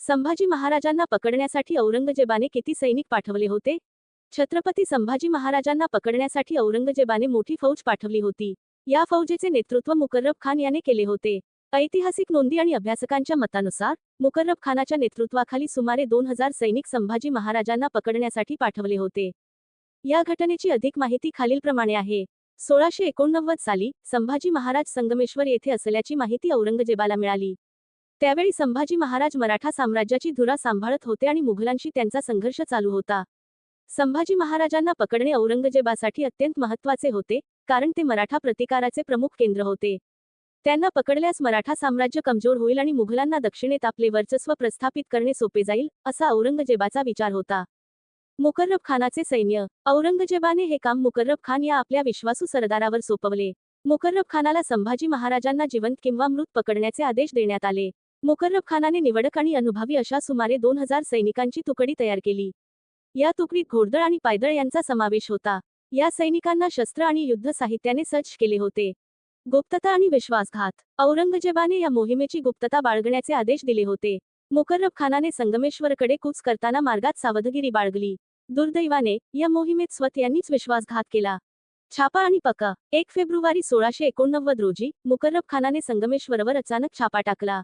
संभाजी महाराजांना पकडण्यासाठी औरंगजेबाने किती सैनिक पाठवले होते? छत्रपती संभाजी महाराजांना पकडण्यासाठी औरंगजेबाने मोठी फौज पाठवली होती. या फौजेचे नेतृत्व मुकर्रब खान याने केले होते. ऐतिहासिक नोंदी आणि अभ्यासकांच्या मतानुसार मुकर्रब खानाच्या नेतृत्वाखाली सुमारे दोन हजार सैनिक संभाजी महाराजांना पकडण्यासाठी पाठवले होते. या घटनेची अधिक माहिती खालीलप्रमाणे आहे. सोळाशे एकोणनव्वद साली संभाजी महाराज संगमेश्वर येथे असल्याची माहिती औरंगजेबाला मिळाली. त्यावेळी संभाजी महाराज मराठा साम्राज्याची धुरा सांभाळत होते आणि मुघलांशी त्यांचा संघर्ष चालू होता. संभाजी महाराजांना पकडणे औरंगजेबासाठी अत्यंत महत्त्वाचे होते कारण ते मराठा प्रतिकाराचे प्रमुख केंद्र होते. त्यांना पकडल्यास मराठा साम्राज्य कमजोर होईल आणि मुघलांना दक्षिणेत आपले वर्चस्व प्रस्थापित करणे सोपे जाईल असा औरंगजेबाचा विचार होता. मुकर्रब खानाचे सैन्य. औरंगजेबाने हे काम मुकर्रब खान या आपल्या विश्वासू सरदारावर सोपवले. मुकर्रब खानाला संभाजी महाराजांना जिवंत किंवा मृत पकडण्याचे आदेश देण्यात आले. मुकर्रब खानाने निवडक आणि अनुभवी अशा सुमारे दोन हजार सैनिकांची तुकडी तयार केली. या तुकडीत घोडदळ आणि पायदळ यांचा समावेश होता. या सैनिकांना शस्त्र आणि युद्ध साहित्याने सज्ज केले होते. गुप्तता आणि विश्वासघात. औरंगजेबाने या मोहिमेची गुप्तता बाळगण्याचे आदेश दिले होते. मुकर्रब खानाने संगमेश्वरकडे कूच करताना मार्गात सावधगिरी बाळगली. दुर्दैवाने या मोहिमेत स्वत यांनीच विश्वासघात केला. छापा आणि पका. एक फेब्रुवारी सोळाशे एकोणनव्वद रोजी मुकर्रब खानाने संगमेश्वरवर अचानक छापा टाकला.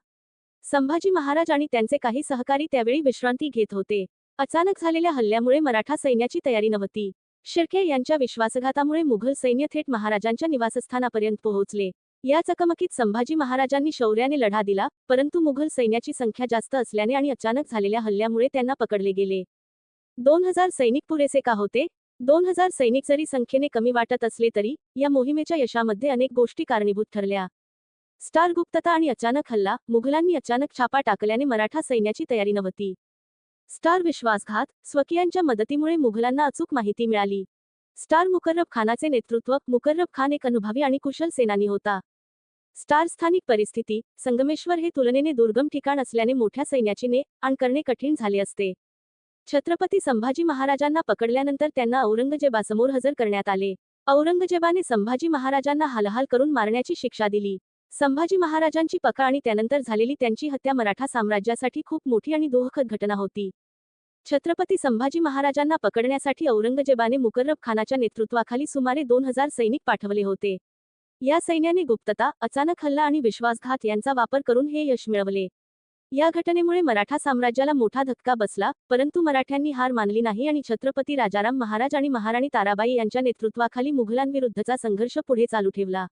संभाजी महाराज आणि त्यांचे काही सहकारी त्यावेळी विश्रांती घेत होते. अचानक झालेल्या हल्ल्यामुळे मराठा सैन्याची तयारी नव्हती. शिर्के यांच्या विश्वासघातामुळे मुघल सैन्य थेट महाराजांच्या निवासस्थानापर्यंत पोहोचले. या चकमकीत संभाजी महाराजांनी शौर्याने लढा दिला परंतु मुघल सैन्याची संख्या जास्त असल्याने आणि अचानक झालेल्या हल्ल्यामुळे त्यांना पकडले गेले. दोन हजार सैनिक पुरेसे का होते? दोन हजार सैनिक जरी संख्येने कमी वाटत असले तरी या मोहिमेच्या यशामध्ये अनेक गोष्टी कारणीभूत ठरल्या. स्टार गुप्तता आणि अचानक हल्ला मुघलांनी अचानक छापा टाकल्याने मराठा सैन्याची तयारी नव्हती. स्टार विश्वासघात स्वकीयांच्या मदतीमुळे मुघलांना अचूक माहिती मिळाली. स्टार मुकर्रब खानाचे नेतृत्व मुकर्रब खान एक अनुभवी आणि कुशल सेनानी होता. स्टार स्थानिक परिस्थिती संगमेश्वर हे तुलनेने दुर्गम ठिकाण असल्याने मोठ्या सैन्याची ने आण करणे कठीण झाले असते. छत्रपती संभाजी महाराजांना पकडल्यानंतर त्यांना औरंगजेबासमोर हजर करण्यात आले. औरंगजेबाने संभाजी महाराजांना हालहाल करून मारण्याची शिक्षा दिली. संभाजी महाराजांची पका आणि त्यानंतर झालेली त्यांची हत्या मराठा साम्राज्यासाठी खूप मोठी आणि दोहखद घटना होती. छत्रपती संभाजी महाराजांना पकडण्यासाठी औरंगजेबाने मुकर्रब खानाच्या नेतृत्वाखाली सुमारे दोन हजार सैनिक पाठवले होते. या सैन्याने गुप्तता अचानक हल्ला आणि विश्वासघात यांचा वापर करून हे यश मिळवले. या घटनेमुळे मराठा साम्राज्याला मोठा धक्का बसला परंतु मराठ्यांनी हार मानली नाही आणि छत्रपती राजाराम महाराज आणि महाराणी ताराबाई यांच्या नेतृत्वाखाली मुघलांविरुद्धचा संघर्ष पुढे चालू ठेवला.